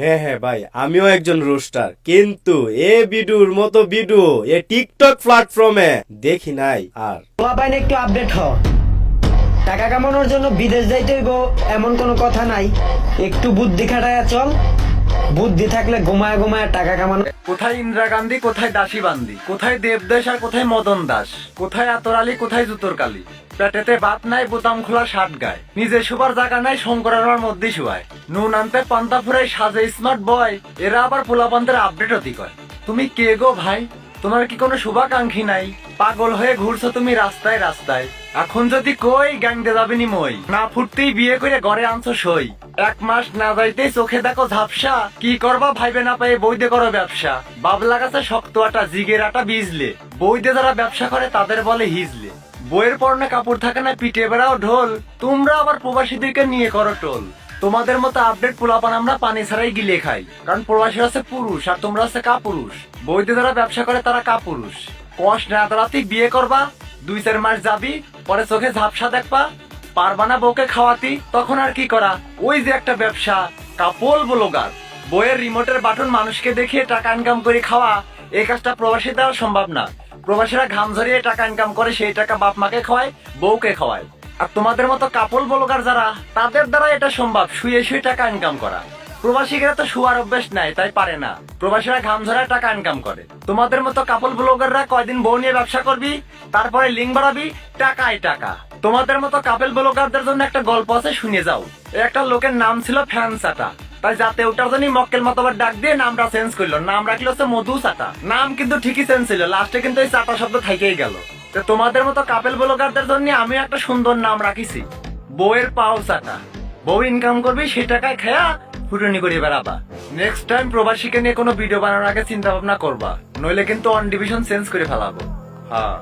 হ্যাঁ হ্যাঁ ভাই, আমিও একজন রোস্টার কিন্তু এ বিডুর মতো বিডু, এ টিকটক প্ল্যাটফর্মে দেখি নাই আর। পোলাপাইন একটু আপডেট হ টাকা কামানোর জন্য বিদেশ যাইতে হইব এমন কোনো কথা নাই। একটু বুদ্ধি খাটায়া চল। বুদ্ধি থাকলে ঘুমায় ঘুমায় টাকা কামানো। কোথায় ইন্দিরা গান্ধী, কোথায় দাসী বান্দি? কোথায় দেবদাস আর কোথায় মদন দাস? কোথায় আতর আলী, কোথায় জুতোর কালী? পেটেতে বাত নাই, বোতাম খোলা শার্ট গায়। নিজে শোবার জায়গা নাই, শঙ্করার মধ্যে শুয়ায়। নুন আনতে পান্তা ফুরাই সাজে স্মার্ট বয় এরা আবার পোলাপান্তের আপডেট অতি কয় তুমি কে গো ভাই? তোমার কি কোনো শুভাকাঙ্ক্ষী নাই? পাগল হয়ে ঘুরছো তুমি রাস্তায় রাস্তায়। এখন যদি কই গ্যাং দে যাবেনি মই? না ফুটতেই বিয়ে করে ঘরে আনছো সই। এক মাস না যাইতেই চোখে দেখো ঝাপসা। কি করবা ভাইবে না পায়ে বৈদে করো ব্যবসা। বাবলা গাছে শক্ত আটা, জিগের আটা বিজলে বৈদে যারা ব্যবসা করে তাদের বলে হিজলে। বইয়ের পরনে কাপড় থাকে না, পিঠে বেড়াও ঢোল। তোমরা আবার প্রবাসীদেরকে নিয়ে করো টোল। তোমাদের মতো আপডেট পোলাপান আমরা পানি ছাড়াই গিলে খাই। কারণ প্রবাসীরা আছে পুরুষ আর তোমরা আছে কাপুরুষ। বৈদ্য যারা ব্যবসা করে তারা কাপুরুষ। কষ্ট না রাতি বিয়ে করবা, দুই চার মাস যাবি, পরে চোখে ঝাপসা দেখবা, পারবা না বউকে খাওয়াতি, তখন আর কি করা? ওই যে একটা ব্যবসা, কাপল ব্লগার। বইয়ের রিমোটের বাটন মানুষকে দেখিয়ে টাকা ইনকাম করে খাওয়া, এই কাজটা প্রবাসী দ্বারা সম্ভব না। প্রবাসীরা ঘাম ঝরিয়ে টাকা ইনকাম করে, সেই টাকা বাপ মাকে খাওয়ায়, বউকে খাওয়ায়। আর তোমাদের মতো কাপল ব্লগার যারা, তাদের দ্বারা এটা সম্ভব, শুয়ে শুয়ে টাকা ইনকাম করা। প্রবাসীরা তো শুয়ার অভ্যেস নাই, তাই পারে না। প্রবাসীরা ঘাম ঝরায় টাকা ইনকাম করে। তোমাদের মতো কাপল ব্লগাররা কয়দিন বউ নিয়ে ব্যবসা করবি, তারপরে লিঙ্ক বাড়াবি টাকাই টাকা। তোমাদের মতো কাপল ব্লগারদের জন্য একটা গল্প আছে, শুনে যাও। একটা লোকের নাম ছিল ফ্যানসাটা। তাই যাতে ওটার জন্য মক্কেল মতো আবার ডাক দিয়ে নামটা চেঞ্জ করল। নাম রাখল হচ্ছে মধু চাটা নাম কিন্তু ঠিকই চেঞ্জ ছিল লাস্টে কিন্তু এই চাটা শব্দ থেকেই গেল। তোমাদের মতো কাপেল ব্লগারদের জন্য আমি একটা সুন্দর নাম রাখিছি। বউয়ের পাও চাটা। বউ ইনকাম করবি, সে টাকায় খেয়া ফুটনি করে বেড়াবা। নেক্সট টাইম প্রবাসীকে নিয়ে কোনো ভিডিও বানানোর আগে চিন্তা ভাবনা করবা। নইলে কিন্তু অন ডিভিশন চেঞ্জ করে ফেলাবো। হ্যাঁ।